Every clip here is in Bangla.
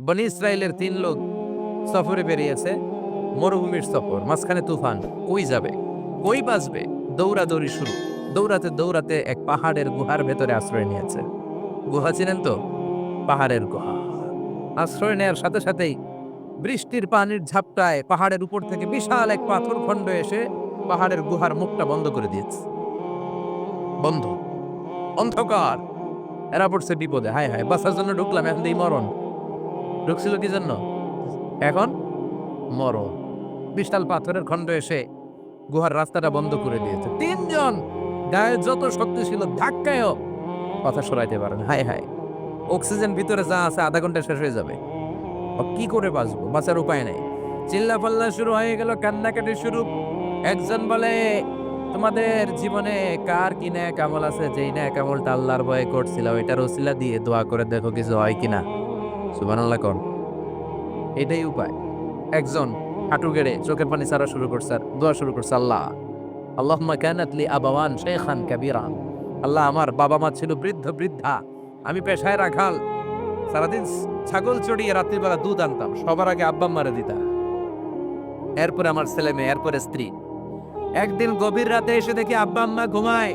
বনি ইসরায়েলের তিন লোক সফরে বেরিয়েছে মরুভূমির সফর, মাঝখানে তুফান, কই যাবে? কই বাঁচবে? দৌড়াদৌড়ি শুরু। দৌড়াতে দৌড়াতে এক পাহাড়ের গুহার ভেতরে আশ্রয় নিয়েছে। গুহা চিনেন তো? পাহাড়ের গুহা। আশ্রয় নেওয়ার সাথে সাথেই বৃষ্টির পানির ঝাপটায় পাহাড়ের উপর থেকে বিশাল এক পাথর খণ্ড এসে পাহাড়ের গুহার মুখটা বন্ধ করে দিয়েছে। বন্ধ। অন্ধকার। এরা পড়ছে বিপদে। হায় হায় বাসার জন্য ঢুকলাম, এখন এই মরণ। ঢুকছিল কি জন্য? এখন মরণ। বিশাল পাথরের খণ্ড এসে গুহার রাস্তাটা বন্ধ করে দিয়েছে। তিনজন! গায়ে যত শক্তি ছিল ধাক্কায়ও কথা সরাইতে পারেন। হায় হায়। অক্সিজেন ভিতরে যা আছে, আধা ঘণ্টা শেষ হয়ে যাবে। কি করে বাঁচবো? বাঁচার উপায় নেই। চিল্লা পাল্লা শুরু হয়ে গেল, কান্নাকাটি শুরু। একজন বলে, তোমাদের জীবনে কার কি ন্যাক আমল আছে? যেই ন্যাক আমলটা আল্লাহর ভয়ে করছিল ওইটার ওসিলা দিয়ে দোয়া করে দেখো, কিছু হয় কিনা? সুবহানাল্লাহ কোন। এটাই উপায়। একজন হাঁটু গেড়ে চোখের পানি ছাড়া শুরু করছে দোয়া শুরু করছে আল্লাহ। আল্লাহুম্মা কানাত লি আবাওয়ান শাইখান কাবীরা। আল্লাহ আমার বাবা মা ছিল বৃদ্ধ বৃদ্ধা। আমি পেশায় রাখাল। সারাদিন ছাগল চড়িয়ে রাত্রিবেলা দুধ আনতাম। সবার আগে আব্বা মারে দিতাম। এরপরে আমার ছেলে মেয়ে, এরপরে স্ত্রী। একদিন গভীর রাতে এসে দেখি আব্বা আম্মা ঘুমায়।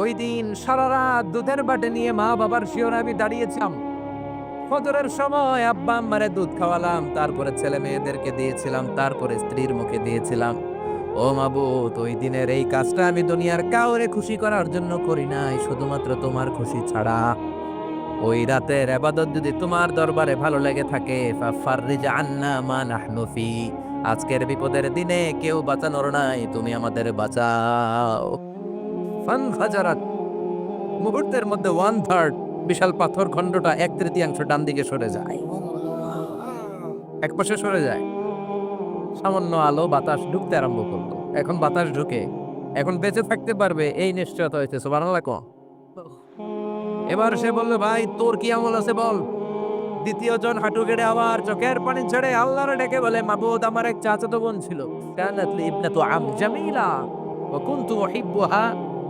ওই দিন সারা রাত দুধের বাটে নিয়ে মা বাবার শিওর আমি দাঁড়িয়েছিলাম। ফজরের সময় আব্বা আম্মারে দুধ খাওয়ালাম, তারপরে ছেলে মেয়েদেরকে দিয়েছিলাম, তারপরে স্ত্রীর মুখে দিয়েছিলাম। ও মাবুত, ওই দিনের এই কাজটা আমি দুনিয়ার কাউরে খুশি করার জন্য করি নাই, শুধুমাত্র তোমার খুশি ছাড়া। ওই রাতের আবাদত যদি তোমার দরবারে ভালো লেগে থাকে আজকের বিপদের দিনে কেউ বাঁচানোর নাই, তুমি আমাদের বাঁচাও। ফান ফাজারাত। মুহূর্তের মধ্যে ওয়ান থার্ড বিশাল পাথর খণ্ডটা এক তৃতীয়াংশ ডান দিকে সরে যায়। এক পাশে সরে যায়। সামান্য আলো বাতাস ঢুকতে আরম্ভ করল। এখন বাতাস ঢুকে, এখন বেঁচে থাকতে পারবে এই নিশ্চয়তা হয়েছে সুবহানাল্লাহ কো এবার সে বলল, ভাই, তোর কি আমল আছে বল? দ্বিতীয় জন হাঁটু গেড়ে আবার চোখের পানি ছেড়ে আল্লাহর ডেকে বলে, মাবুদ, আমার এক চাচাতো বোন ছিল। কানাত লি ইবনাতু আম জামিলা, ওয়া কুনতু উহিব্বুহা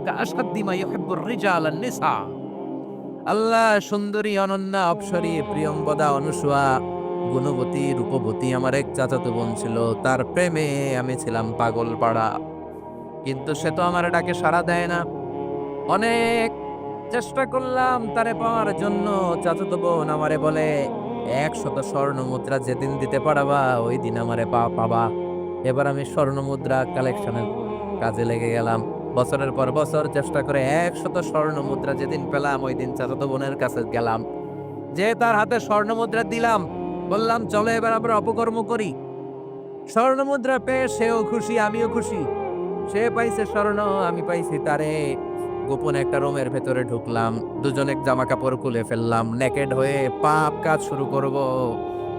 আন-নিসা। আল্লাহ সুন্দরী অনন্যা অপসরী প্রিয়ঙ্গদা অনুসুয়া গুণবতী রূপবতী আমার এক চাচাতো বোন ছিল, তার প্রেমে আমি ছিলাম পাগল পাড়া। কিন্তু সে তো আমার ডাকে সাড়া দেয় না। অনেক চেষ্টা করলাম তারে পাওয়ার জন্য, চাচাতো বোন আমারে বলে, একশত স্বর্ণ মুদ্রা যেদিন দিতে পারবা, ওই দিন আমারে পা পাবা। এবার আমি স্বর্ণ মুদ্রা কালেকশনের কাজে লেগে গেলাম। বছরের পর বছর চেষ্টা করে একশত স্বর্ণ মুদ্রা যেদিন পেলাম, ওই দিন চাচাতো বোনের কাছে গেলাম। যে তার হাতে স্বর্ণ মুদ্রা দিলাম, বললাম, চলো এবার আমরা অপকর্ম করি। স্বর্ণ মুদ্রা পেয়ে সেও খুশি, আমিও খুশি। সে পাইছে স্বর্ণ, আমি পাইছি তারে। গোপন একটা রুমের ভেতরে ঢুকলাম, দুজনে জামা কাপড় খুলে ফেললাম নেকেড হয়ে পাপ কাজ শুরু করব।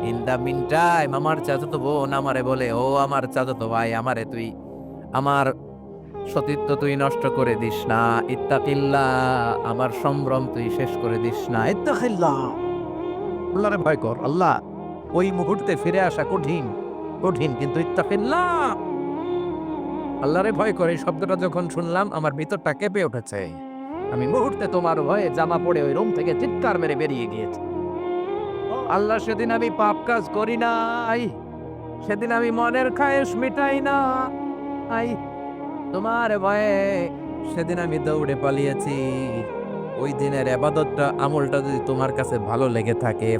ইন দা মিন টাইম আমার চাচাতো বোন আমারে বলে, ও আমার চাচাতো ভাই, আমারে তুই, আমার সতীত্ব তুই নষ্ট করে দিস না, ইত্তাকিল্লা, আমার সম্ভ্রম তুই শেষ করে দিস না, ইত্তাকিল্লা। আল্লাহরে ভয় কর, আল্লাহ ওই মুহূর্তে ফিরে আসা কঠিন কঠিন কিন্তু ইত্তাকিল্লা। আল্লাহরে ভয় করে, এই শব্দটা যখন শুনলাম, আমার ভিতরটা কেঁপে উঠেছে। আমি মুহূর্তে তোমার ভয়ে জামা পড়ে ওই রুম থেকে চিৎকার মেরে বেরিয়ে গিয়েছি। আল্লাহ, সেদিন আমি পাপ কাজ করি নাই, সেদিন আমি মনের খায়েশ মিটাই না। আই তোমার ভয়ে সেদিন আমি দৌড়ে পালিয়েছি। ওই দিনের আবাদতটা, আমলটা যদি তোমার কাছে ভালো লেগে থাকে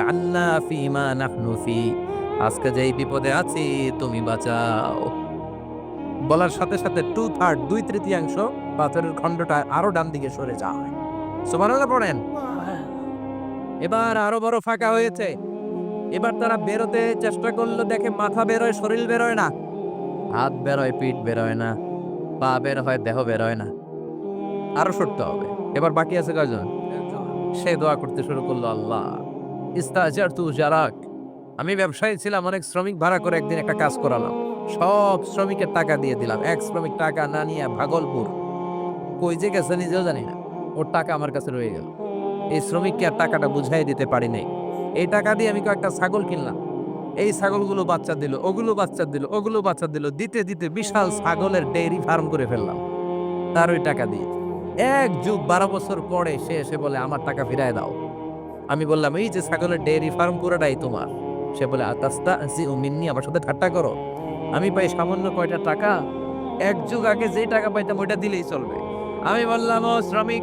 আন্না ফিমা নাহনু ফি। আজকে যেই বিপদে আছি, তুমি বাঁচাও। বলার সাথে সাথে টু থার্ড দুই তৃতীয়াংশ পাথরের খণ্ডটা আরও ডান দিকে সরে যায়। সুবহানাল্লাহ পড়েন। এবার আরও বড় ফাঁকা হয়েছে। এবার তারা বেরোতে চেষ্টা করল, দেখে মাথা বেরোয়, শরীর বেরোয় না। হাত বেরোয়, পিঠ বেরোয় না, পা বের হয়, দেহ বেরোয় না। আরও সরতে হবে। এবার বাকি আছে কয়জন? সে দোয়া করতে শুরু করল, আল্লাহ ইস্তাজার তু জারাক। আমি ব্যবসায়ী ছিলাম, অনেক শ্রমিক ভাড়া করে একদিন একটা কাজ করালাম। সব শ্রমিকের টাকা দিয়ে দিলাম। এক শ্রমিক টাকা না নিয়ে ভাগলপুর। কই যে গেছে নিজেও জানি না। ওর টাকা আমার কাছে রয়ে গেল। এই শ্রমিককে আর টাকাটা বুঝাই দিতে পারি নাই। এই টাকা দিয়ে আমি কয়েকটা ছাগল কিনলাম। এই ছাগলগুলো বাচ্চা দিল, ওগুলো বাচ্চা দিল, ওগুলো বাচ্চা দিল, দিতে দিতে বিশাল ছাগলের ডেইরি ফার্ম করে ফেললাম। তার ওই টাকা দিয়ে। এক যুগ বারো বছর পরে সে এসে বলে, আমার টাকা ফিরায় দাও। আমি বললাম, এই যে ছাগলের ডেয়ারি ফার্ম পুরোটাই তোমার। সে বলে, আতাস্তা জি মিন্নি, আমার সাথে ঠাট্টা করো। আমি পাই সামান্য কয়টা টাকা, এক যুগ আগে যে টাকা পাইতাম, ওইটা দিলেই চলবে। আমি বললাম, ও শ্রমিক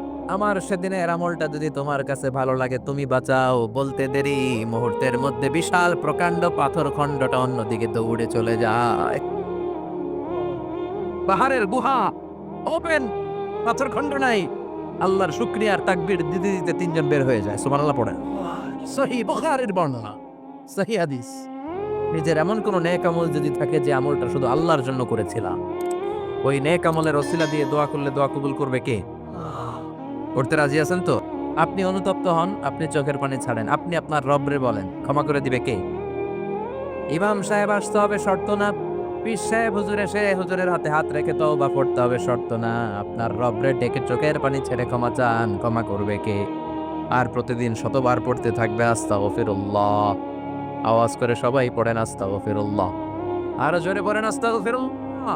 আমার সেদিনের আমলটা যদি তোমার কাছে ভালো লাগে, তুমি বাঁচাও। বলতে দেরি, মুহূর্তের মধ্যে বিশাল প্রকাণ্ড পাথর খণ্ডটা অন্যদিকে দৌড়ে চলে যায়। পাহাড়ের গুহা ওপেন পাথর খণ্ড নাই। আল্লাহর শুক্রিয়ার তাকবির দিতে দিতে তিনজন বের হয়ে যায়। সুবহানাল্লাহ পড়েন। সহি বুখারীর বর্ণনা, সহি হাদিস। নিজের এমন কোন নেক আমল যদি থাকে যে আমলটা শুধু আল্লাহর জন্য করেছিলাম। ওই নেক আমলের ওসিলা দিয়ে দোয়া করলে দোয়া কবুল করবে কে? করতে রাজি আছেন তো? আপনি অনুতপ্ত হন, আপনি চোখের পানি ছাড়েন, আপনি আপনার রবরে বলেন, ক্ষমা করে দিবে কে? ইমাম সাহেব আসতে হবে শর্ত না, পীর সাহেব হুজুর এসে হুজুরের হাতে হাত রেখে তো বা পড়তে হবে শর্ত না, আপনার রবরে ডেকে চোখের পানি ছেড়ে ক্ষমা চান, ক্ষমা করবে কে? আর প্রতিদিন শতবার পড়তে থাকবে আস্তা ফিরুল্লাহ আওয়াজ করে সবাই পড়েন আস্তা ফিরুল্লাহ আরও জোরে পড়েন আস্তা ফিরুল্লাহ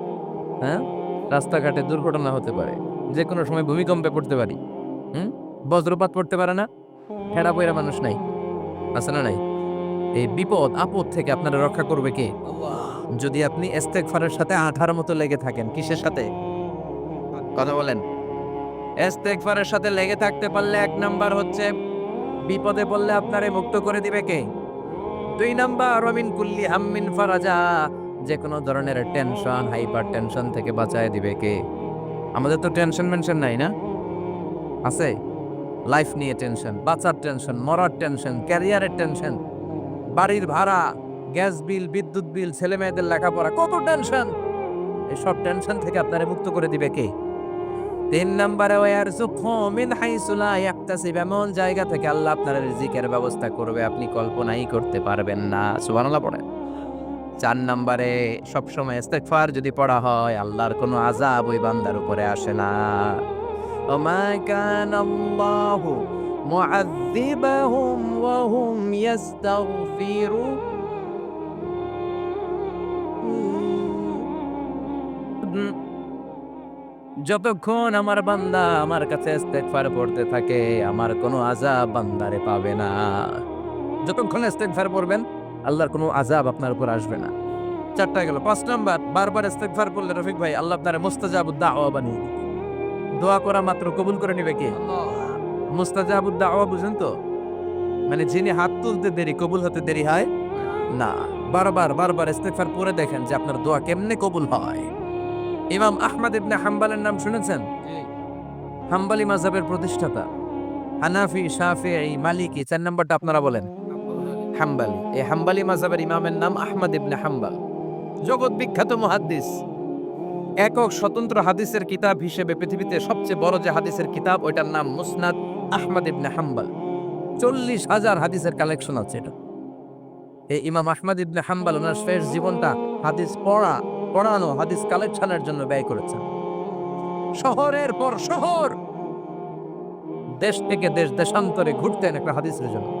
হ্যাঁ? রাস্তাঘাটে দুর্ঘটনা হতে পারে। যে কোনো সময় ভূমিকম্পে পড়তে পারি। হুম? বজ্রপাত পড়তে পারে না? হেরা পয়রা মানুষ নাই। আছে না নাই? এই বিপদ আপদ থেকে আপনারা রক্ষা করবে কে? যদি আপনি এস্তেকফারের সাথে আঠার মতো লেগে থাকেন, কিসের সাথে? কথা বলেন। এস্তেকফারের সাথে লেগে থাকতে পারলে এক নাম্বার হচ্ছে, বিপদে পড়লে আপনারে মুক্ত করে দিবে কে? দুই নাম্বার রমিন কুল্লি হাম্মিন ফারাজা। যে কোনো ধরনের টেনশন হাইপার টেনশন থেকে বাঁচায় দিবে কে? আমাদের তো টেনশন মেনশন নাই না? আছে? লাইফ নিয়ে টেনশন বাঁচার টেনশন মরার টেনশন ক্যারিয়ারের টেনশন বাড়ির ভাড়া গ্যাস বিল বিদ্যুৎ বিল ছেলে মেয়েদের লেখাপড়া, কত টেনশন এসব টেনশন থেকে আপনারে মুক্ত করে দিবে কে? তিন নম্বরে, ওয়ার মিন হাইসুলা ইয়াক্তাসিব এমন জায়গা থেকে আল্লাহ আপনার রিজিকের ব্যবস্থা করবে, আপনি কল্পনাই করতে পারবেন না। সুবহানাল্লাহ পড়েন। চার নম্বরে, সবসময় ইস্তেগফার যদি পড়া হয়, আল্লাহর কোনো আজাব ওই বান্দার উপরে আসে না। যতক্ষণ আমার বান্দা আমার কাছে ইস্তেগফার পড়তে থাকে, আমার কোনো আজাব বান্দারে পাবে না। যতক্ষণ ইস্তেগফার পড়বেন আল্লাহর কোনো আজাব আপনার উপর আসবে না। চারটা গেল পাঁচ নাম্বার বারবার ইস্তেগফার করলে রফিক ভাই আল্লাহ আপনার মুস্তাজাবুদ দাওয়া বানিয়ে দিবে। দোয়া করা মাত্র কবুল করে নেবে কে? মুস্তাজাবুদ দাওয়া বুঝেন তো? মানে যিনি হাত তুলতে দেরি কবুল হতে দেরি হয় না। বারবার বারবার ইস্তেগফার পড়ে দেখেন যে আপনার দোয়া কেমনে কবুল হয়। ইমাম আহমদ ইবনে হাম্বালের নাম শুনেছেন? হাম্বালি মাজাবের প্রতিষ্ঠাতা। হানাফি শাফিঈ মালিকি চার নাম্বারটা আপনারা বলেন। হাম্বালি। এই হাম্বালি মাযহাবের ইমামের নাম আহমদ ইবনে হাম্বাল। জগৎ বিখ্যাত মুহাদ্দিস। একক স্বতন্ত্র হাদিসের কিতাব হিসেবে পৃথিবীতে সবচেয়ে বড় যে হাদিসের কিতাব, ওইটার নাম মুসনাদ আহমদ ইবনে হাম্বাল। চল্লিশ হাজার হাদিসের কালেকশন আছে এটা। এই ইমাম আহমদ ইবনে হাম্বাল ওনার শেষ জীবনটা হাদিস পড়া, পড়ানো, হাদিস কালেকশনের জন্য ব্যয় করেছেন। শহরের পর শহর। দেশ থেকে দেশ, দেশান্তরে ঘুরতেন একটা হাদিসের জন্য।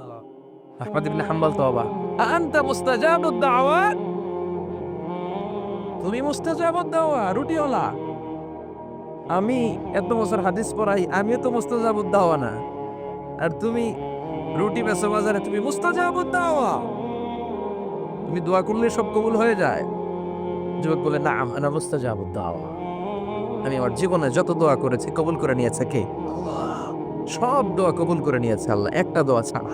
আহমদ ইবনে হাম্বল তো অবাক আনতা মুস্তাজাব দাওয়াত তুমি মুস্তাজাব দাওয়া, রুটিওয়ালা। আমি এত বছর হাদিস পড়াই, আমিও তো মুস্তাজাব দাওয়া না। আর তুমি রুটি বেচো বাজারে, তুমি মুস্তাজাব দাওয়া। তুমি দোয়া করলে সব কবুল হয়ে যায়। যুবক বলে না আনা মুস্তাজাব দাওয়া। আমি আমার জীবনে যত দোয়া করেছি, কবুল করে নিয়েছে কে? সব দোয়া কবুল করে নিয়েছে আল্লাহ, একটা দোয়া ছাড়া।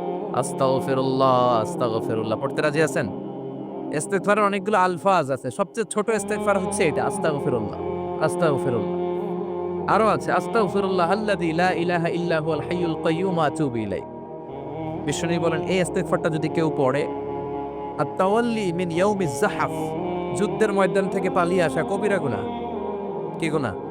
আস্তাগফিরুল্লাহ আস্তাগফিরুল্লাহ। পড়তে রাজি আছেন? ইস্তেগফারের অনেকগুলো আলফাজ আছে। সবচেয়ে ছোট ইস্তেগফার হচ্ছে এটা, আস্তাগফিরুল্লাহ আস্তাগফিরুল্লাহ। আরও আছে, আস্তাগফিরুল্লাহ আল্লাযী লা ইলাহা ইল্লা হুয়াল হাইয়ুল কাইয়্যুম, আতুবু ইলাইহি। বিষ্ণু বলেন, এই ইস্তেগফারটা যদি কেউ পড়ে আর তাওয়াল্লি মিন ইয়াউমি জাহাফ যুদ্ধের ময়দান থেকে পালিয়ে আসা কবিরা গুনাহ। কি গুনাহ?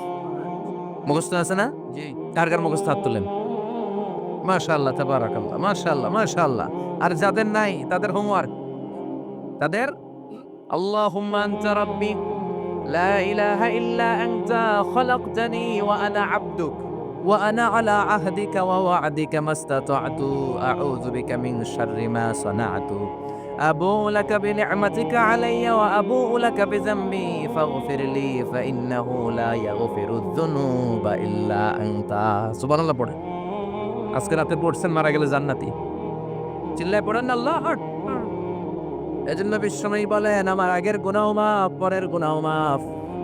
মুখস্থ আছে না? কার কার মুখস্থ হাত তুলেন? মাশাআল্লাহ তাবারাকাল্লাহ মাশাআল্লাহ মাশাআল্লাহ। আর যাদের নাই তাদের হোমওয়ার্ক তাদের? আল্লাহুম্মা আনতা রাব্বি লা ইলাহা ইল্লা আনতা খলাকতানি ওয়া আনা আবদুক ওয়া আনা আলা আহদিকা ওয়া ওয়া'দিকা মাস্তাতা'তু আউযু বিকা মিন শাররি মা সানা'তু أبو لك بنعمتك علي وأبوء لك بذنبي فاغفر لي فإنه لا يغفر الذنوب إلا أنت سبحان الله পড়েন আজকে রাতে পড়ছেন মারা গেলে জান্নাতি চিল্লায় পড়েন না আল্লাহ আকবার। এজন্য বিশ্বময়ী বলেন আমার আগের গুনাহ মাফ পরের গুনাহ মাফ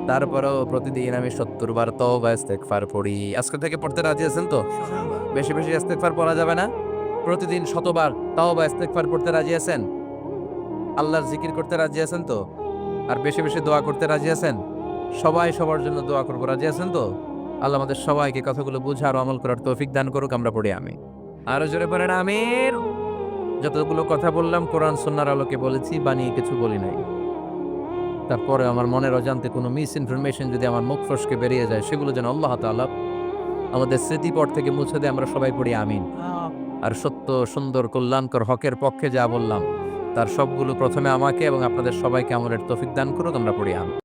তারপরেও প্রতিদিন আমি সত্তর বার তওবা ইস্তেগফার পড়ি আজকে থেকে পড়তে রাজি আছেন তো বেশি বেশি ইস্তেগফার পড়া যাবে না প্রতিদিন শতবার তওবা ইস্তেগফার পড়তে রাজি আছেন আল্লাহর জিকির করতে রাজি আছেন তো? আর বেশি বেশি দোয়া করতে রাজি আছেন? সবাই সবার জন্য দোয়া করব, রাজি আছেন তো? আল্লাহ আমাদের সবাইকে কথাগুলো বুঝার আমল করার তৌফিক দান করুক, আমরা পড়ি আমি আরও জোরে পড়েন আমির যতগুলো কথা বললাম, কোরআন সন্ন্যার আলোকে বলেছি, বানিয়ে কিছু বলি নাই। তারপরে আমার মনের অজান্তে কোনো মিস ইনফরমেশন যদি আমার মুখ ফসকে বেরিয়ে যায়, সেগুলো যেন আল্লাহ তাআলা আমাদের স্মৃতিপট থেকে মুছে দেয়, আমরা সবাই পড়ি, আমিন। আর সত্য, সুন্দর, কল্যাণকর হকের পক্ষে যা বললাম তার সবগুলো প্রথমে আমাকে এবং আপনাদের সবাইকে আমলের তফিক দান করুক আমরা পড়ি আমিন।